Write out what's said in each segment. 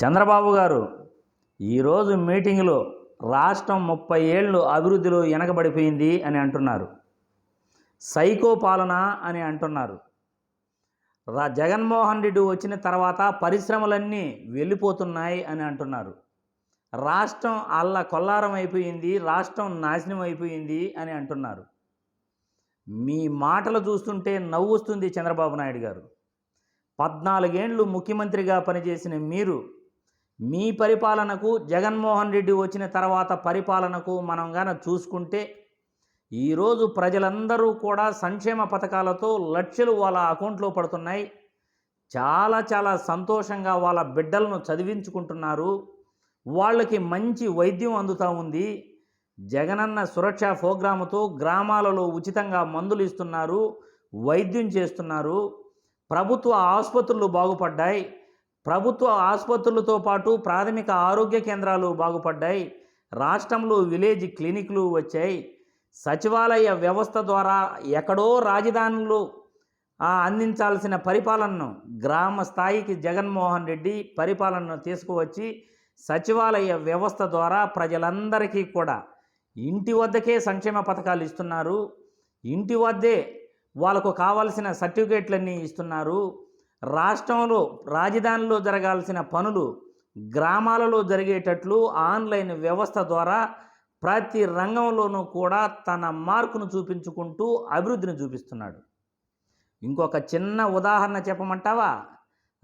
చంద్రబాబు గారు ఈరోజు మీటింగ్లో రాష్ట్రం ముప్పై ఏళ్ళు అభివృద్ధిలో వెనకబడిపోయింది అని అంటున్నారు. సైకో పాలన అని అంటున్నారు. రా జగన్మోహన్ రెడ్డి వచ్చిన తర్వాత పరిశ్రమలన్నీ వెళ్ళిపోతున్నాయి అని అంటున్నారు. రాష్ట్రం అల్ల కొల్లారం అయిపోయింది రాష్ట్రం నాశనం అయిపోయింది అని అంటున్నారు. మీ మాటలు చూస్తుంటే నవ్వు వస్తుంది చంద్రబాబు నాయుడు గారు. పద్నాలుగేండ్లు ముఖ్యమంత్రిగా పనిచేసిన మీరు మీ పరిపాలనకు జగన్మోహన్ రెడ్డి వచ్చిన తర్వాత పరిపాలనకు మనం గాన చూసుకుంటే ఈరోజు ప్రజలందరూ కూడా సంక్షేమ పథకాలతో లక్షలు వాళ్ళ అకౌంట్లో పడుతున్నాయి. చాలా చాలా సంతోషంగా వాళ్ళ బిడ్డలను చదివించుకుంటున్నారు. వాళ్ళకి మంచి వైద్యం అందుతూ ఉంది. జగనన్న సురక్ష ప్రోగ్రాముతో గ్రామాలలో ఉచితంగా మందులు ఇస్తున్నారు వైద్యం చేస్తున్నారు. ప్రభుత్వ ఆసుపత్రులు బాగుపడ్డాయి. ప్రభుత్వ ఆసుపత్రులతో పాటు ప్రాథమిక ఆరోగ్య కేంద్రాలు బాగుపడ్డాయి. రాష్ట్రంలో విలేజ్ క్లినిక్లు వచ్చాయి. సచివాలయ వ్యవస్థ ద్వారా ఎక్కడో రాజధానులు అందించాల్సిన పరిపాలనను గ్రామ స్థాయికి జగన్మోహన్ రెడ్డి పరిపాలనను తీసుకువచ్చి సచివాలయ వ్యవస్థ ద్వారా ప్రజలందరికీ కూడా ఇంటి వద్దకే సంక్షేమ పథకాలు ఇస్తున్నారు. ఇంటి వద్దే వాళ్ళకు కావాల్సిన సర్టిఫికేట్లన్నీ ఇస్తున్నారు. రాష్ట్రంలో రాజధానిలో జరగాల్సిన పనులు గ్రామాలలో జరిగేటట్లు ఆన్లైన్ వ్యవస్థ ద్వారా ప్రతి రంగంలోనూ కూడా తన మార్కును చూపించుకుంటూ అభివృద్ధిని చూపిస్తున్నాడు. ఇంకొక చిన్న ఉదాహరణ చెప్పమంటావా?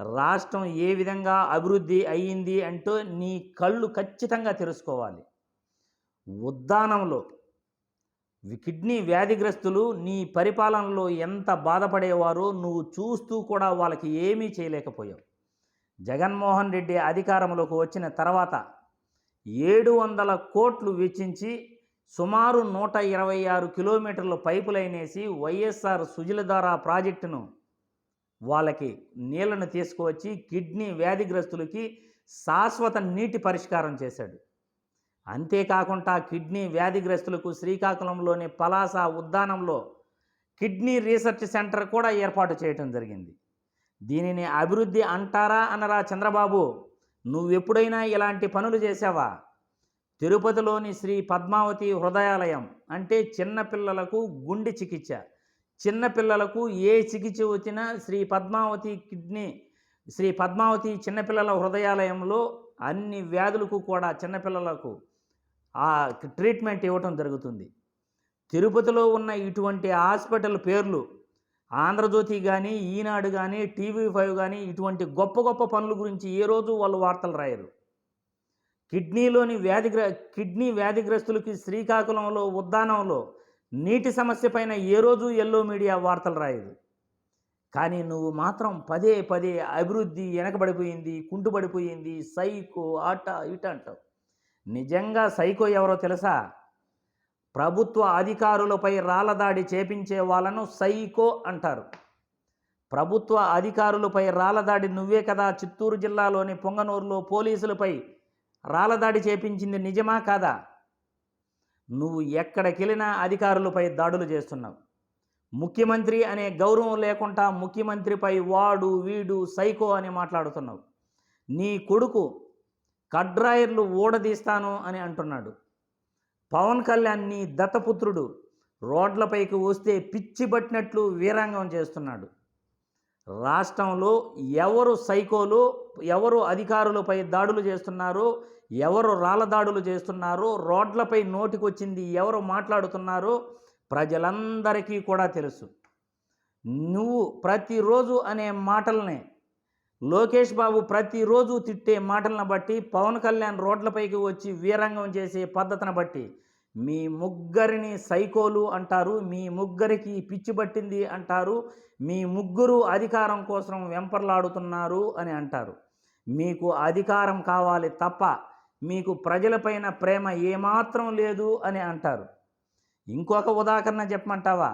రాష్ట్రం ఏ విధంగా అభివృద్ధి అయ్యింది అంటూ నీ కళ్ళు ఖచ్చితంగా తెలుసుకోవాలి ఉద్దానంలో కిడ్నీ వ్యాధిగ్రస్తులు నీ పరిపాలనలో ఎంత బాధపడేవారో నువ్వు చూస్తూ కూడా వాళ్ళకి ఏమీ చేయలేకపోయావు. జగన్మోహన్ రెడ్డి అధికారంలోకి వచ్చిన తర్వాత ఏడు వందల కోట్లు వెచ్చించి సుమారు నూట ఇరవై ఆరు కిలోమీటర్ల పైపు లైన్ వేసి వైఎస్ఆర్ సుజలధార ప్రాజెక్టును వాళ్ళకి నీళ్ళను తీసుకువచ్చి కిడ్నీ వ్యాధిగ్రస్తులకి శాశ్వత నీటి పరిష్కారం చేశాడు. అంతేకాకుండా కిడ్నీ వ్యాధిగ్రస్తులకు శ్రీకాకుళంలోని పలాస ఉద్దానంలో కిడ్నీ రీసెర్చ్ సెంటర్ కూడా ఏర్పాటు చేయటం జరిగింది. దీనిని అభివృద్ధి అంటారా అనరా చంద్రబాబు? నువ్వెప్పుడైనా ఇలాంటి పనులు చేసావా తిరుపతిలోని శ్రీ పద్మావతి హృదయాలయం అంటే చిన్నపిల్లలకు గుండె చికిత్స. చిన్నపిల్లలకు ఏ చికిత్స వచ్చినా శ్రీ పద్మావతి కిడ్నీ శ్రీ పద్మావతి చిన్నపిల్లల హృదయాలయంలో అన్ని వ్యాధులకు కూడా చిన్నపిల్లలకు ఆ ట్రీట్మెంట్ ఇవ్వటం జరుగుతుంది. తిరుపతిలో ఉన్న ఇటువంటి హాస్పిటల్ పేర్లు ఆంధ్రజ్యోతి కానీ ఈనాడు కానీ టీవీ ఫైవ్ కానీ ఇటువంటి గొప్ప గొప్ప పనుల గురించి ఏ రోజు వాళ్ళు వార్తలు రాయరు. కిడ్నీలోని వ్యాధిగ్ర కిడ్నీ వ్యాధిగ్రస్తులకి శ్రీకాకుళంలో ఉద్దానంలో నీటి సమస్య పైన ఏ రోజు ఎల్లో మీడియా వార్తలు రాయదు. కానీ నువ్వు మాత్రం పదే పదే అభివృద్ధి వెనకబడిపోయింది కుంటుపడిపోయింది సైకో ఆట ఇట అంటావు. నిజంగా సైకో ఎవరో తెలుసా? ప్రభుత్వ అధికారులపై రాళ్ళదాడి చేపించే వాళ్ళను సైకో అంటారు. ప్రభుత్వ అధికారులపై రాళ్ళదాడి నువ్వే కదా? చిత్తూరు జిల్లాలోని పొంగనూరులో పోలీసులపై రాళ్ళదాడి చేపించింది నిజమా కాదా? నువ్వు ఎక్కడికెళ్ళినా అధికారులపై దాడులు చేస్తున్నావు. ముఖ్యమంత్రి అనే గౌరవం లేకుండా ముఖ్యమంత్రిపై వాడు వీడు సైకో అని మాట్లాడుతున్నావు. నీ కొడుకు కడ్రాయర్లు ఊడదీస్తాను అని అంటున్నాడు. పవన్ కళ్యాణ్ నీ దత్తపుత్రుడు రోడ్లపైకి వస్తే పిచ్చి పట్టినట్లు వీరాంగం చేస్తున్నాడు. రాష్ట్రంలో ఎవరు సైకోలు ఎవరు అధికారులపై దాడులు చేస్తున్నారో ఎవరు రాళ్ళ దాడులు చేస్తున్నారో రోడ్లపై నోటికొచ్చింది ఎవరు మాట్లాడుతున్నారో ప్రజలందరికీ కూడా తెలుసు. నువ్వు ప్రతిరోజు అనే మాటలనే లోకేష్ బాబు ప్రతిరోజు తిట్టే మాటలను బట్టి పవన్ కళ్యాణ్ రోడ్లపైకి వచ్చి వీరంగం చేసే పద్ధతిని బట్టి మీ ముగ్గురిని సైకోలు అంటారు మీ ముగ్గురికి పిచ్చి పట్టింది అంటారు మీ ముగ్గురు అధికారం కోసం వెంపర్లాడుతున్నారు అని అంటారు. మీకు అధికారం కావాలి తప్ప మీకు ప్రజలపైన ప్రేమ ఏమాత్రం లేదు అని అంటారు. ఇంకొక ఉదాహరణ చెప్పమంటావా?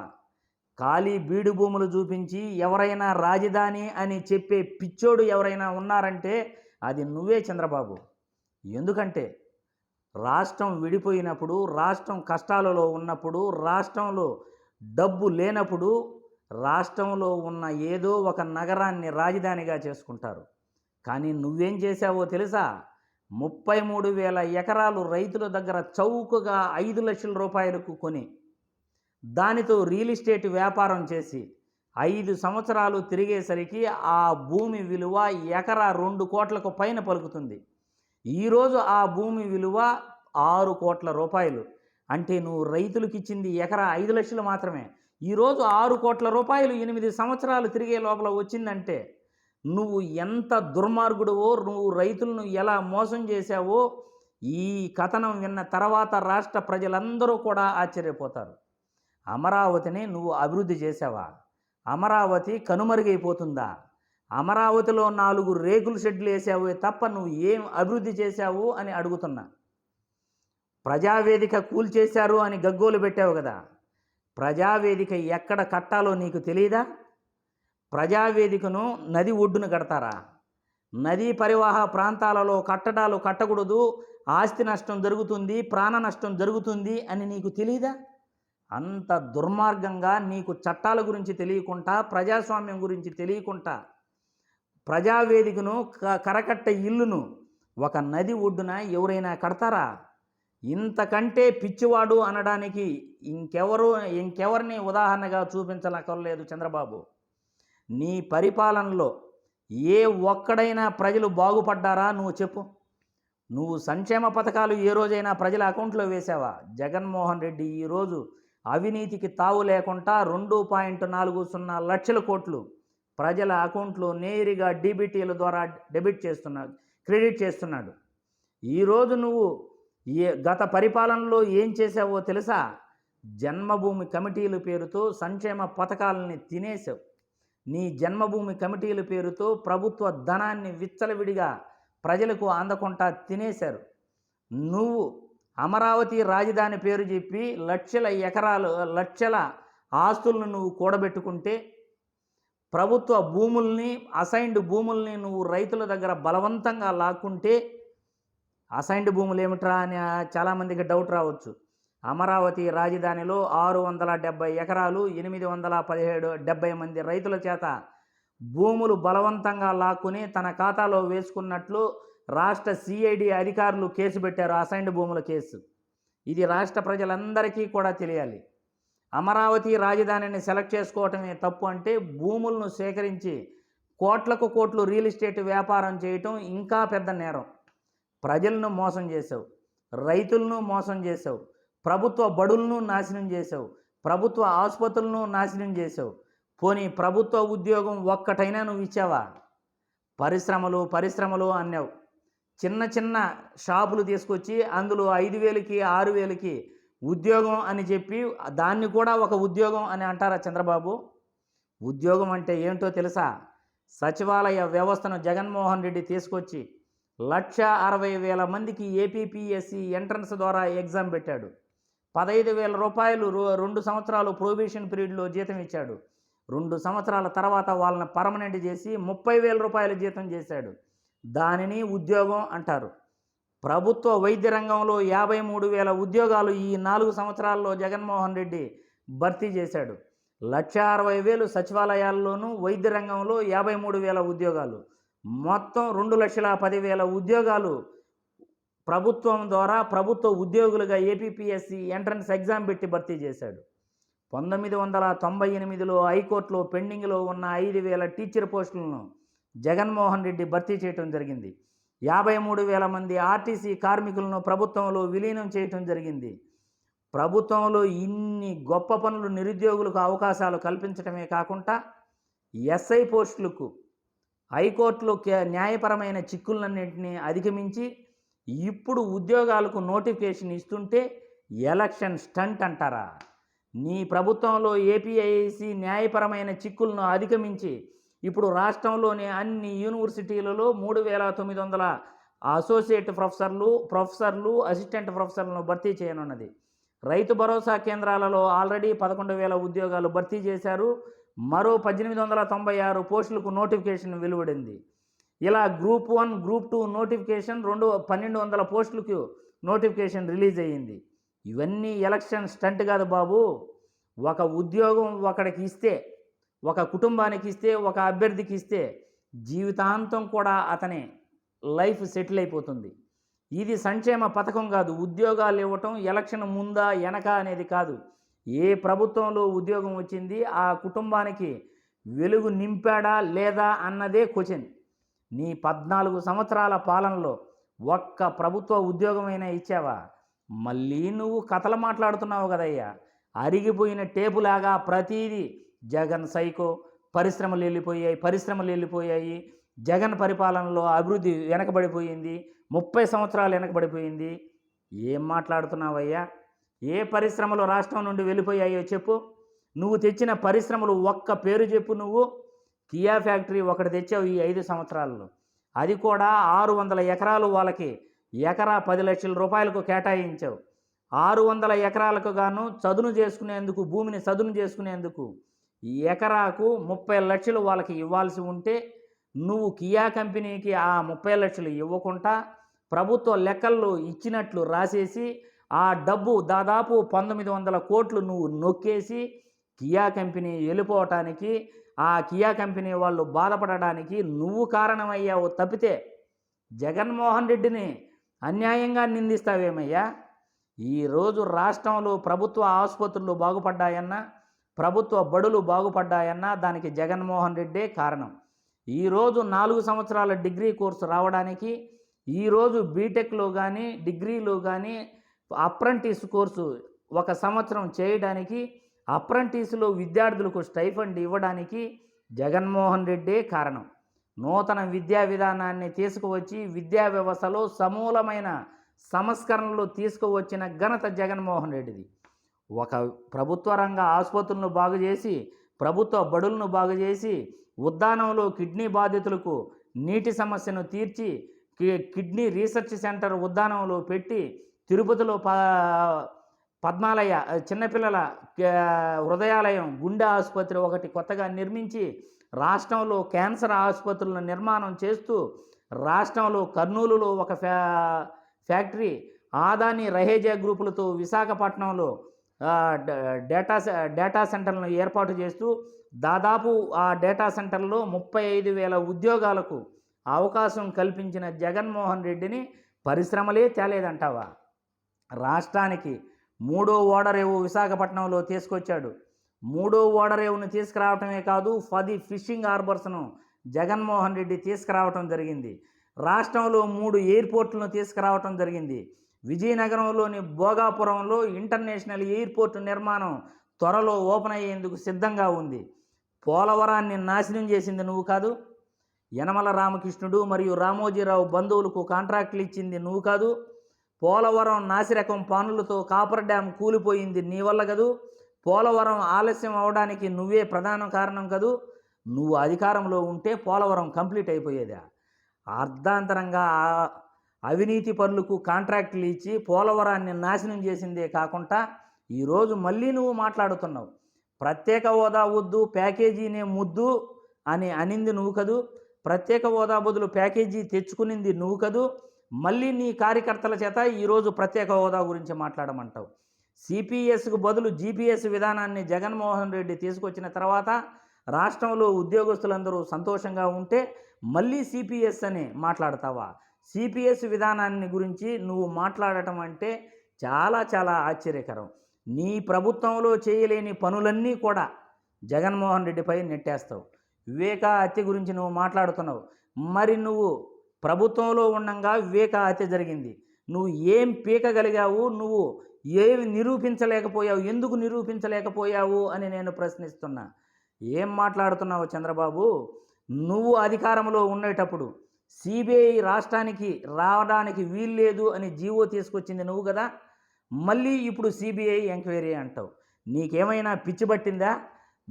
ఖాళీ బీడు భూములు చూపించి ఎవరైనా రాజధాని అని చెప్పే పిచ్చోడు ఎవరైనా ఉన్నారంటే అది నువ్వే చంద్రబాబు. ఎందుకంటే రాష్ట్రం విడిపోయినప్పుడు రాష్ట్రం కష్టాలలో ఉన్నప్పుడు రాష్ట్రంలో డబ్బు లేనప్పుడు రాష్ట్రంలో ఉన్న ఏదో ఒక నగరాన్ని రాజధానిగా చేసుకుంటారు. కానీ నువ్వేం చేశావో తెలుసా? ముప్పై మూడు వేల ఎకరాలు రైతుల దగ్గర చౌకగా ఐదు లక్షల రూపాయలకు కొని దానితో రియల్ ఎస్టేట్ వ్యాపారం చేసి ఐదు సంవత్సరాలు తిరిగేసరికి ఆ భూమి విలువ ఎకరా రెండు కోట్లకు పైన పలుకుతుంది. ఈరోజు ఆ భూమి విలువ ఆరు కోట్ల రూపాయలు. అంటే నువ్వు రైతులకు ఇచ్చింది ఎకరా ఐదు లక్షలు మాత్రమే. ఈరోజు ఆరు కోట్ల రూపాయలు ఎనిమిది సంవత్సరాలు తిరిగే లోపల వచ్చిందంటే నువ్వు ఎంత దుర్మార్గుడువో నువ్వు రైతులను ఎలా మోసం చేశావో ఈ కథనం విన్న తర్వాత రాష్ట్ర ప్రజలందరూ కూడా ఆశ్చర్యపోతారు. అమరావతిని నువ్వు అభివృద్ధి చేసావా? అమరావతి కనుమరుగైపోతుందా? అమరావతిలో నాలుగు రేకుల షెడ్లు వేసావే తప్ప నువ్వు ఏం అభివృద్ధి చేశావు అని అడుగుతున్నా. ప్రజావేదిక కూల్చేశారు అని గగ్గోలు పెట్టావు కదా. ప్రజావేదిక ఎక్కడ కట్టాలో నీకు తెలియదా ప్రజావేదికను నది ఒడ్డున కడతారా? నదీ పరివాహ ప్రాంతాలలో కట్టడాలు కట్టకూడదు. ఆస్తి నష్టం జరుగుతుంది ప్రాణ నష్టం జరుగుతుంది అని నీకు తెలియదా అంత దుర్మార్గంగా నీకు చట్టాల గురించి తెలియకుండా ప్రజాస్వామ్యం గురించి తెలియకుండా ప్రజావేదికను క- కరకట్ట ఇల్లును ఒక నది ఒడ్డున ఎవరైనా కడతారా? ఇంతకంటే పిచ్చివాడు అనడానికి ఇంకెవరు ఇంకెవరిని ఉదాహరణగా చూపించనక్కర్లేదు చంద్రబాబు. నీ పరిపాలనలో ఏ ఒక్కడైనా ప్రజలు బాగుపడ్డారా నువ్వు చెప్పు. నువ్వు సంక్షేమ పథకాలు ఏ రోజైనా ప్రజల అకౌంట్లో వేసావా? జగన్మోహన్ రెడ్డి ఈరోజు అవినీతికి తావు లేకుండా రెండు పాయింట్ నాలుగు సున్నా లక్షల కోట్లు ప్రజల అకౌంట్లో నేరుగా డీబీటీల ద్వారా డెబిట్ చేస్తున్నాడు క్రెడిట్ చేస్తున్నాడు. ఈరోజు నువ్వు ఏ గత పరిపాలనలో ఏం చేసావో తెలుసా? జన్మభూమి కమిటీల పేరుతో సంక్షేమ పథకాలని తినేసావు నీ జన్మభూమి కమిటీల పేరుతో ప్రభుత్వ ధనాన్ని విచ్చలవిడిగా ప్రజలకు అందకుండా తినేశారు. నువ్వు అమరావతి రాజధాని పేరు చెప్పి లక్షల ఎకరాలు లక్షల ఆస్తులను నువ్వు కూడబెట్టుకుంటే ప్రభుత్వ భూముల్ని అసైన్డ్ భూముల్ని నువ్వు రైతుల దగ్గర బలవంతంగా లాక్కుంటే అసైన్డ్ భూములు ఏమిట్రా అని చాలామందికి డౌట్ రావచ్చు. అమరావతి రాజధానిలో ఆరు వందల డెబ్బై ఎకరాలు ఎనిమిది వందల పదిహేడు డెబ్బై మంది రైతుల చేత భూములు బలవంతంగా లాక్కుని తన ఖాతాలో వేసుకున్నట్లు రాష్ట్ర సిఐడి అధికారులు కేసు పెట్టారు అసైన్డ్ భూముల కేసు. ఇది రాష్ట్ర ప్రజలందరికీ కూడా తెలియాలి. అమరావతి రాజధానిని సెలెక్ట్ చేసుకోవటమే తప్పు అంటే భూములను సేకరించి కోట్లకు కోట్లు రియల్ ఎస్టేట్ వ్యాపారం చేయటం ఇంకా పెద్ద నేరం. ప్రజలను మోసం చేసావు రైతులను మోసం చేసావు ప్రభుత్వ బడులను నాశనం చేసావు ప్రభుత్వ ఆసుపత్రులను నాశనం చేసావు పోనీ ప్రభుత్వ ఉద్యోగం ఒక్కటైనా నువ్వు ఇచ్చావా? పరిశ్రమలు పరిశ్రమలు అన్నావు. చిన్న చిన్న షాపులు తీసుకొచ్చి అందులో ఐదు వేలకి ఆరు వేలకి ఉద్యోగం అని చెప్పి దాన్ని కూడా ఒక ఉద్యోగం అని అంటారా చంద్రబాబు? ఉద్యోగం అంటే ఏంటో తెలుసా? సచివాలయ వ్యవస్థను జగన్మోహన్ రెడ్డి తీసుకొచ్చి లక్ష అరవై వేల మందికి ఏపీపీఎస్సి ఎంట్రన్స్ ద్వారా ఎగ్జామ్ పెట్టాడు. పదహైదు వేల రూపాయలు రో- రెండు సంవత్సరాలు ప్రొబేషన్ పీరియడ్లో జీతం ఇచ్చాడు. రెండు సంవత్సరాల తర్వాత వాళ్ళని పర్మనెంట్ చేసి ముప్పై వేల రూపాయల జీతం చేశాడు. దానిని ఉద్యోగం అంటారు. ప్రభుత్వ వైద్య రంగంలో యాభై మూడు వేల ఉద్యోగాలు ఈ నాలుగు సంవత్సరాల్లో జగన్మోహన్ రెడ్డి భర్తీ చేశాడు. లక్ష అరవై వేలు సచివాలయాల్లోనూ వైద్య రంగంలో యాభై మూడు వేల ఉద్యోగాలు. మొత్తం రెండు లక్షల పదివేల ఉద్యోగాలు ప్రభుత్వం ద్వారా ప్రభుత్వ ఉద్యోగులుగా ఏపీపీఎస్సి ఎంట్రన్స్ ఎగ్జామ్ పెట్టి భర్తీ చేశాడు. పంతొమ్మిది వందల తొంభై ఎనిమిదిలో హైకోర్టులో పెండింగ్లో ఉన్న ఐదు వేల టీచర్ పోస్టులను జగన్మోహన్ రెడ్డి భర్తీ చేయటం జరిగింది. యాభై మూడు వేల మంది ఆర్టీసీ కార్మికులను ప్రభుత్వంలో విలీనం చేయటం జరిగింది. ప్రభుత్వంలో ఇన్ని గొప్ప పనులు నిరుద్యోగులకు అవకాశాలు కల్పించడమే కాకుండా ఎస్ఐ పోస్టులకు హైకోర్టులో న్యాయపరమైన చిక్కులన్నింటినీ అధిగమించి ఇప్పుడు ఉద్యోగాలకు నోటిఫికేషన్ ఇస్తుంటే ఎలక్షన్ స్టంట్ అంటారా? నీ ప్రభుత్వంలో ఏపీఐసి న్యాయపరమైన చిక్కులను అధిగమించి ఇప్పుడు రాష్ట్రంలోని అన్ని యూనివర్సిటీలలో మూడు వేల తొమ్మిది వందల అసోసియేట్ ప్రొఫెసర్లు ప్రొఫెసర్లు అసిస్టెంట్ ప్రొఫెసర్లను భర్తీ చేయనున్నది. రైతు భరోసా కేంద్రాలలో ఆల్రెడీ పదకొండు వేల ఉద్యోగాలు భర్తీ చేశారు. మరో పద్దెనిమిది వందల తొంభై ఆరు పోస్టులకు నోటిఫికేషన్ వెలువడింది. ఇలా group one group two notification రెండు పన్నెండు వందల పోస్టులకు నోటిఫికేషన్ రిలీజ్ అయ్యింది. ఇవన్నీ ఎలక్షన్ స్టంట్ కాదు బాబు. ఒక ఉద్యోగం ఒకడికి ఇస్తే ఒక కుటుంబానికి ఇస్తే ఒక అభ్యర్థికి ఇస్తే జీవితాంతం కూడా అతని లైఫ్ సెటిల్ అయిపోతుంది. ఇది సంక్షేమ పథకం కాదు. ఉద్యోగాలు ఇవ్వటం ఎలక్షన్ ముందా వెనక అనేది కాదు. ఏ ప్రభుత్వంలో ఉద్యోగం వచ్చింది ఆ కుటుంబానికి వెలుగు నింపాడా లేదా అన్నదే క్వశ్చన్. నీ పద్నాలుగు సంవత్సరాల పాలనలో ఒక్క ప్రభుత్వ ఉద్యోగమైనా ఇచ్చావా? మళ్ళీ నువ్వు కథలు మాట్లాడుతున్నావు కదయ్యా. అరిగిపోయిన టేపులాగా ప్రతీది జగన్ సైకో పరిశ్రమలు వెళ్ళిపోయాయి పరిశ్రమలు వెళ్ళిపోయాయి. జగన్ పరిపాలనలో అభివృద్ధి వెనకబడిపోయింది ముప్పై సంవత్సరాలు వెనకబడిపోయింది. ఏం మాట్లాడుతున్నావయ్యా? ఏ పరిశ్రమలు రాష్ట్రం నుండి వెళ్ళిపోయాయో చెప్పు. నువ్వు తెచ్చిన పరిశ్రమలు ఒక్క పేరు చెప్పు నువ్వు. కియా ఫ్యాక్టరీ ఒకటి తెచ్చావు ఈ ఐదు సంవత్సరాల్లో. అది కూడా ఆరు వందల ఎకరాలు వాళ్ళకి ఎకరా పది లక్షల రూపాయలకు కేటాయించావు. ఆరు వందల ఎకరాలకు గాను చదును చేసుకునేందుకు భూమిని చదును చేసుకునేందుకు ఎకరాకు ముప్పై లక్షలు వాళ్ళకి ఇవ్వాల్సి ఉంటే నువ్వు కియా కంపెనీకి ఆ ముప్పై లక్షలు ఇవ్వకుండా ప్రభుత్వ లెక్కల్లో ఇచ్చినట్లు రాసేసి ఆ డబ్బు దాదాపు పంతొమ్మిది వందల కోట్లు నువ్వు నొక్కేసి కియా కంపెనీ వెళ్ళిపోవటానికి ఆ కియా కంపెనీ వాళ్ళు బాధపడడానికి నువ్వు కారణమయ్యావు తప్పితే జగన్మోహన్ రెడ్డిని అన్యాయంగా నిందిస్తావేమయ్యా? ఈరోజు రాష్ట్రంలో ప్రభుత్వ ఆసుపత్రులు బాగుపడ్డాయన్నా ప్రభుత్వ బడులు బాగుపడ్డాయన్నా దానికి జగన్మోహన్ రెడ్డే కారణం. ఈరోజు నాలుగు సంవత్సరాల డిగ్రీ కోర్సు రావడానికి ఈరోజు బీటెక్లో కానీ డిగ్రీలో కానీ అప్రెంటిస్ కోర్సు ఒక సంవత్సరం చేయడానికి అప్రెంటిస్లో విద్యార్థులకు స్టైఫండ్ ఇవ్వడానికి జగన్మోహన్ రెడ్డే కారణం. నూతన విద్యా విధానాన్ని తీసుకువచ్చి విద్యా వ్యవస్థలో సమూలమైన సంస్కరణలు తీసుకువచ్చిన ఘనత జగన్మోహన్ రెడ్డిది. ఒక ప్రభుత్వ రంగ ఆసుపత్రులను బాగు చేసి ప్రభుత్వ బడులను బాగు చేసి ఉద్దానంలో కిడ్నీ బాధితులకు నీటి సమస్యను తీర్చి కి- కిడ్నీ రీసెర్చ్ సెంటర్ ఉద్దానంలో పెట్టి తిరుపతిలో ప పద్మాలయ చిన్నపిల్లల హృదయాలయం గుండె ఆసుపత్రి ఒకటి కొత్తగా నిర్మించి రాష్ట్రంలో క్యాన్సర్ ఆసుపత్రులను నిర్మాణం చేస్తూ రాష్ట్రంలో కర్నూలులో ఒక ఫ్యా ఫ్యాక్టరీ ఆదాని రహేజా గ్రూపులతో విశాఖపట్నంలో డేటా డేటా సెంటర్లను ఏర్పాటు చేస్తూ దాదాపు ఆ డేటా సెంటర్లో ముప్పై ఐదు వేల ఉద్యోగాలకు అవకాశం కల్పించిన జగన్మోహన్ రెడ్డిని పరిశ్రమలే తేలేదంటావా? రాష్ట్రానికి మూడో ఓడరేవు విశాఖపట్నంలో తీసుకొచ్చాడు. మూడో ఓడరేవును తీసుకురావటమే కాదు పది ఫిషింగ్ హార్బర్స్ను జగన్మోహన్ రెడ్డి తీసుకురావటం జరిగింది. రాష్ట్రంలో మూడు ఎయిర్పోర్ట్లను తీసుకురావటం జరిగింది. విజయనగరంలోని భోగాపురంలో ఇంటర్నేషనల్ ఎయిర్పోర్ట్ నిర్మాణం త్వరలో ఓపెన్ అయ్యేందుకు సిద్ధంగా ఉంది. పోలవరాన్ని నాశనం చేసింది నువ్వు కాదు. యనమల రామకృష్ణుడు మరియు రామోజీరావు బంధువులకు కాంట్రాక్టులు ఇచ్చింది నువ్వు కాదు. పోలవరం నాసిరకం పనులతో కాపర్ డ్యామ్ కూలిపోయింది నీ వల్ల కదూ. పోలవరం ఆలస్యం అవడానికి నువ్వే ప్రధాన కారణం కదూ. నువ్వు అధికారంలో ఉంటే పోలవరం కంప్లీట్ అయిపోయేదా? అర్ధాంతరంగా అవినీతి పనులకు కాంట్రాక్టులు ఇచ్చి పోలవరాన్ని నాశనం చేసిందే కాకుండా ఈరోజు మళ్ళీ నువ్వు మాట్లాడుతున్నావు. ప్రత్యేక హోదా వద్దు ప్యాకేజీనే ముద్దు అని అనింది నువ్వు కదూ? ప్రత్యేక హోదా బదులు ప్యాకేజీ తెచ్చుకునింది నువ్వు కదూ? మళ్ళీ నీ కార్యకర్తల చేత ఈరోజు ప్రత్యేక హోదా గురించి మాట్లాడమంటావు. సిపిఎస్కు బదులు జీపీఎస్ విధానాన్ని జగన్మోహన్ రెడ్డి తీసుకొచ్చిన తర్వాత రాష్ట్రంలో ఉద్యోగస్తులందరూ సంతోషంగా ఉంటే మళ్ళీ సిపిఎస్ అని మాట్లాడతావా? సిపిఎస్ విధానాన్ని గురించి నువ్వు మాట్లాడటం అంటే చాలా చాలా ఆశ్చర్యకరం. నీ ప్రభుత్వంలో చేయలేని పనులన్నీ కూడా జగన్మోహన్ రెడ్డిపై నెట్టేస్తావు. వివేక హత్య గురించి నువ్వు మాట్లాడుతున్నావు. మరి నువ్వు ప్రభుత్వంలో ఉండగా వివేక హత్య జరిగింది. నువ్వు ఏం పీకగలిగావు? నువ్వు ఏమి నిరూపించలేకపోయావు? ఎందుకు నిరూపించలేకపోయావు? అని నేను ప్రశ్నిస్తున్నా. ఏం మాట్లాడుతున్నావు చంద్రబాబు? నువ్వు అధికారంలో ఉండేటప్పుడు సిబిఐ రాష్ట్రానికి రావడానికి వీల్లేదు అని జీవో తీసుకొచ్చింది నువ్వు కదా. మళ్ళీ ఇప్పుడు సిబిఐ ఎంక్వైరీ అంటావు. నీకేమైనా పిచ్చి పట్టిందా?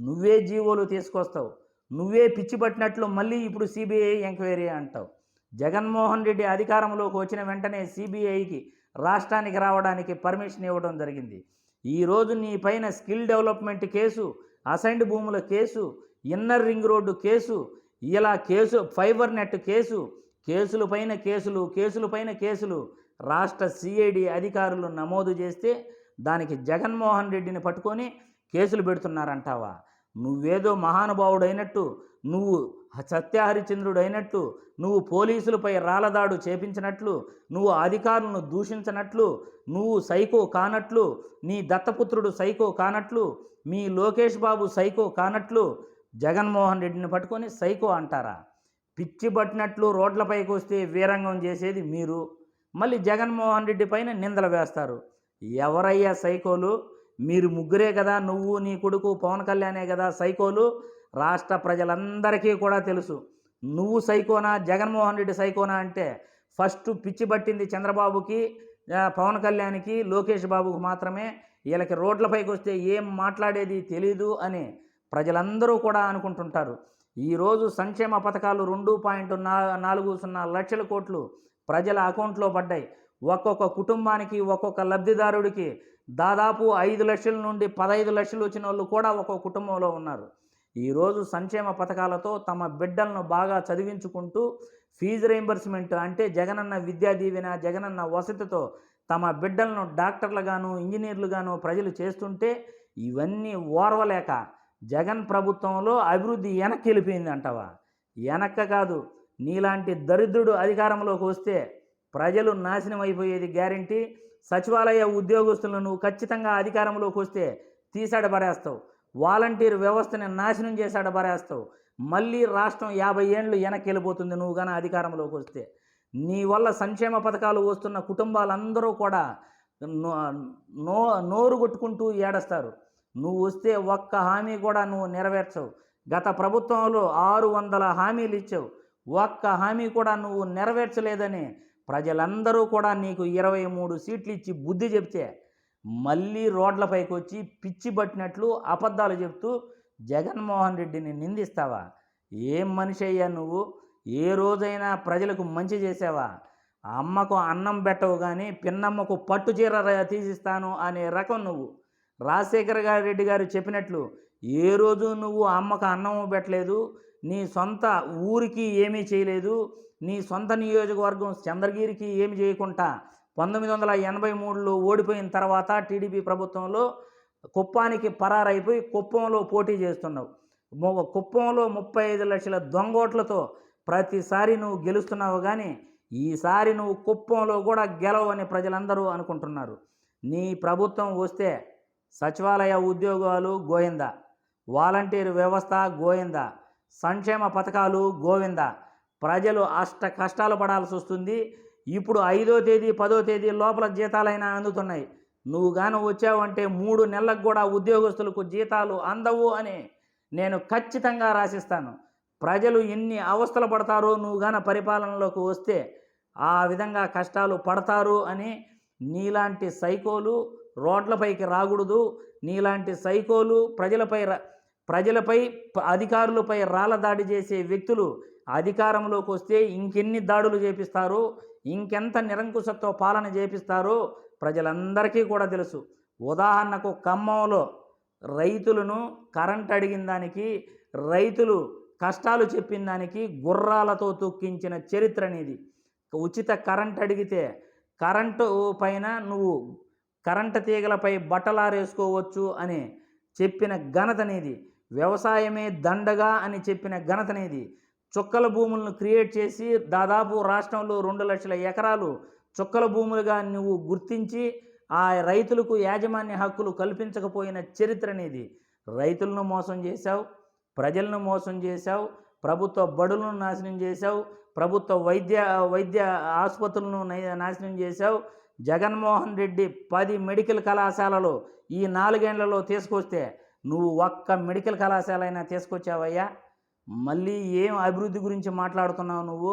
నువ్వే జీవోలు తీసుకొస్తావు. నువ్వే పిచ్చి పట్టినట్లు మళ్ళీ ఇప్పుడు సిబిఐ ఎంక్వైరీ అంటావు. జగన్మోహన్ రెడ్డి అధికారంలోకి వచ్చిన వెంటనే సిబిఐకి రాష్ట్రానికి రావడానికి పర్మిషన్ ఇవ్వడం జరిగింది. ఈరోజు నీ పైన స్కిల్ డెవలప్మెంట్ కేసు అసైన్డ్ భూముల case inner ring road case ఇలా కేసు ఫైబర్ నెట్ కేసు కేసులపైన కేసులు కేసులపైన కేసులు రాష్ట్ర సిఐడి అధికారులు నమోదు చేస్తే దానికి జగన్మోహన్ రెడ్డిని పట్టుకొని కేసులు పెడుతున్నారంటావా? నువ్వేదో మహానుభావుడైనట్టు నువ్వు సత్యహరిచంద్రుడు అయినట్లు నువ్వు పోలీసులపై రాలదాడు చేపించినట్లు నువ్వు అధికారులను దూషించినట్లు నువ్వు సైకో కానట్లు నీ దత్తపుత్రుడు సైకో కానట్లు మీ లోకేష్ బాబు సైకో కానట్లు జగన్మోహన్ రెడ్డిని పట్టుకొని సైకో అంటారా? పిచ్చి పట్టినట్లు రోడ్లపైకి వస్తే వీరంగం చేసేది మీరు. మళ్ళీ జగన్మోహన్ రెడ్డి పైన నిందలు వేస్తారు. ఎవరయ్యా సైకోలు? మీరు ముగ్గురే కదా నువ్వు నీ కొడుకు పవన్ కళ్యాణే కదా సైకోలు? రాష్ట్ర ప్రజలందరికీ కూడా తెలుసు. నువ్వు సైకోనా జగన్మోహన్ రెడ్డి సైకోనా అంటే ఫస్ట్ పిచ్చి పట్టింది చంద్రబాబుకి పవన్ కళ్యాణ్కి లోకేష్ బాబుకు మాత్రమే. వీళ్ళకి రోడ్లపైకి వస్తే ఏం మాట్లాడేది తెలీదు అని ప్రజలందరూ కూడా అనుకుంటుంటారు. ఈరోజు సంక్షేమ పథకాలు రెండు పాయింట్ నాలుగు సున్నా లక్షల కోట్లు ప్రజల అకౌంట్లో పడ్డాయి. ఒక్కొక్క కుటుంబానికి ఒక్కొక్క లబ్ధిదారుడికి దాదాపు ఐదు లక్షల నుండి పదహైదు లక్షలు వచ్చిన వాళ్ళు కూడా ఒక్కొక్క కుటుంబంలో ఉన్నారు. ఈరోజు సంక్షేమ పథకాలతో తమ బిడ్డలను బాగా చదివించుకుంటూ ఫీజు రీంబర్స్మెంట్ అంటే జగనన్న విద్యా దీవెన జగనన్న వసతితో తమ బిడ్డలను డాక్టర్లుగాను ఇంజనీర్లుగాను ప్రజలు చేస్తుంటే ఇవన్నీ ఓర్వలేక జగన్ ప్రభుత్వంలో అభివృద్ధి వెనక్కి వెళ్ళిపోయింది అంటావా? వెనక్క కాదు. నీలాంటి దరిద్రుడు అధికారంలోకి వస్తే ప్రజలు నాశనం అయిపోయేది గ్యారంటీ. సచివాలయ ఉద్యోగస్తులను నువ్వు ఖచ్చితంగా అధికారంలోకి వస్తే తీసాడబడేస్తావు వాలంటీర్ వ్యవస్థని నాశనం చేసాడబడేస్తావు మళ్ళీ రాష్ట్రం యాభై ఏండ్లు వెనక్కి వెళ్ళిపోతుంది నువ్వు కానీ అధికారంలోకి వస్తే. నీ వల్ల సంక్షేమ పథకాలు వస్తున్న కుటుంబాలందరూ కూడా నో నోరు కొట్టుకుంటూ ఏడస్తారు. నువ్వు వస్తే ఒక్క హామీ కూడా నువ్వు నెరవేర్చవు. గత ప్రభుత్వంలో ఆరు వందల హామీలు ఇచ్చావు. ఒక్క హామీ కూడా నువ్వు నెరవేర్చలేదని ప్రజలందరూ కూడా నీకు ఇరవై మూడు సీట్లు ఇచ్చి బుద్ధి చెప్తే మళ్ళీ రోడ్లపైకి వచ్చి పిచ్చి పట్టినట్లు అబద్ధాలు చెప్తూ జగన్మోహన్ రెడ్డిని నిందిస్తావా? ఏం మనిషి అయ్యా నువ్వు? ఏ రోజైనా ప్రజలకు మంచి చేసావా? అమ్మకు అన్నం పెట్టవు కానీ పిన్నమ్మకు పట్టు చీర తీసిస్తాను అనే రకం నువ్వు. రాజశేఖర గారి రెడ్డి గారు చెప్పినట్లు ఏ రోజు నువ్వు అమ్మకు అన్నం పెట్టలేదు నీ సొంత ఊరికి ఏమీ చేయలేదు నీ సొంత నియోజకవర్గం చంద్రగిరికి ఏమి చేయకుండా పంతొమ్మిది వందల ఎనభై మూడులో ఓడిపోయిన తర్వాత టీడీపీ ప్రభుత్వంలో కుప్పానికి పరారైపోయి కుప్పంలో పోటీ చేస్తున్నావు. కుప్పంలో ముప్పై ఐదు లక్షల దొంగోట్లతో ప్రతిసారి నువ్వు గెలుస్తున్నావు కానీ ఈసారి నువ్వు కుప్పంలో కూడా గెలవని ప్రజలందరూ అనుకుంటున్నారు. నీ ప్రభుత్వం వస్తే సచివాలయ ఉద్యోగాలు గోవింద. వాలంటీర్ వ్యవస్థ గోవింద. సంక్షేమ పథకాలు గోవింద. ప్రజలు అష్ట కష్టాలు పడాల్సి వస్తుంది. ఇప్పుడు ఐదో తేదీ పదో తేదీ లోపల జీతాలైనా అందుతున్నాయి. నువ్వు గాను వచ్చావంటే మూడు నెలలకు కూడా ఉద్యోగస్తులకు జీతాలు అందవు అని నేను ఖచ్చితంగా రాసిస్తాను. ప్రజలు ఎన్ని అవస్థలు పడతారో నువ్వు గాన పరిపాలనలోకి వస్తే ఆ విధంగా కష్టాలు పడతారు అని నీలాంటి సైకోలు రోడ్లపైకి రాకూడదు. నీలాంటి సైకోలు ప్రజలపై ప్రజలపై ప- అధికారులపై రాళ్ళ దాడి చేసే వ్యక్తులు అధికారంలోకి వస్తే ఇంకెన్ని దాడులు చేపిస్తారో? ఇంకెంత నిరంకుశత్వ పాలన చేపిస్తారో? ప్రజలందరికీ కూడా తెలుసు. ఉదాహరణకు ఖమ్మంలో రైతులను కరెంట్ అడిగిన దానికి రైతులు కష్టాలు చెప్పిన దానికి గుర్రాలతో తొక్కించిన చరిత్ర అనేది. ఉచిత కరెంట్ అడిగితే కరెంటు పైన నువ్వు కరెంటు తీగలపై బట్టలారేసుకోవచ్చు అని చెప్పిన ఘనతనేది వ్యవసాయమే దండగా అని చెప్పిన ఘనతనేది చుక్కల భూములను క్రియేట్ చేసి దాదాపు రాష్ట్రంలో రెండు లక్షల ఎకరాలు చుక్కల భూములుగా నువ్వు గుర్తించి ఆ రైతులకు యాజమాన్య హక్కులు కల్పించకపోయిన చరిత్ర అనేది రైతులను మోసం చేశావు ప్రజలను మోసం చేశావు ప్రభుత్వ బడులను నాశనం చేశావు ప్రభుత్వ వైద్య వైద్య ఆసుపత్రులను నాశనం చేశావు జగన్మోహన్ రెడ్డి పది మెడికల్ కళాశాలలు ఈ నాలుగేండ్లలో తీసుకొస్తే నువ్వు ఒక్క మెడికల్ కళాశాల అయినా తీసుకొచ్చావయ్యా? మళ్ళీ ఏం అభివృద్ధి గురించి మాట్లాడుతున్నావు నువ్వు?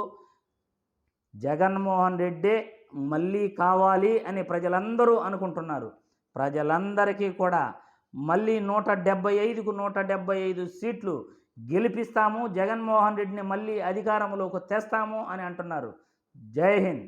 జగన్మోహన్ రెడ్డి మళ్ళీ కావాలి అని ప్రజలందరూ అనుకుంటున్నారు. ప్రజలందరికీ కూడా మళ్ళీ నూట డెబ్బై ఐదుకు నూట డెబ్బై ఐదు సీట్లు గెలిపిస్తాము జగన్మోహన్ రెడ్డిని మళ్ళీ అధికారంలోకి తెస్తాము అని అంటున్నారు. జై హింద్!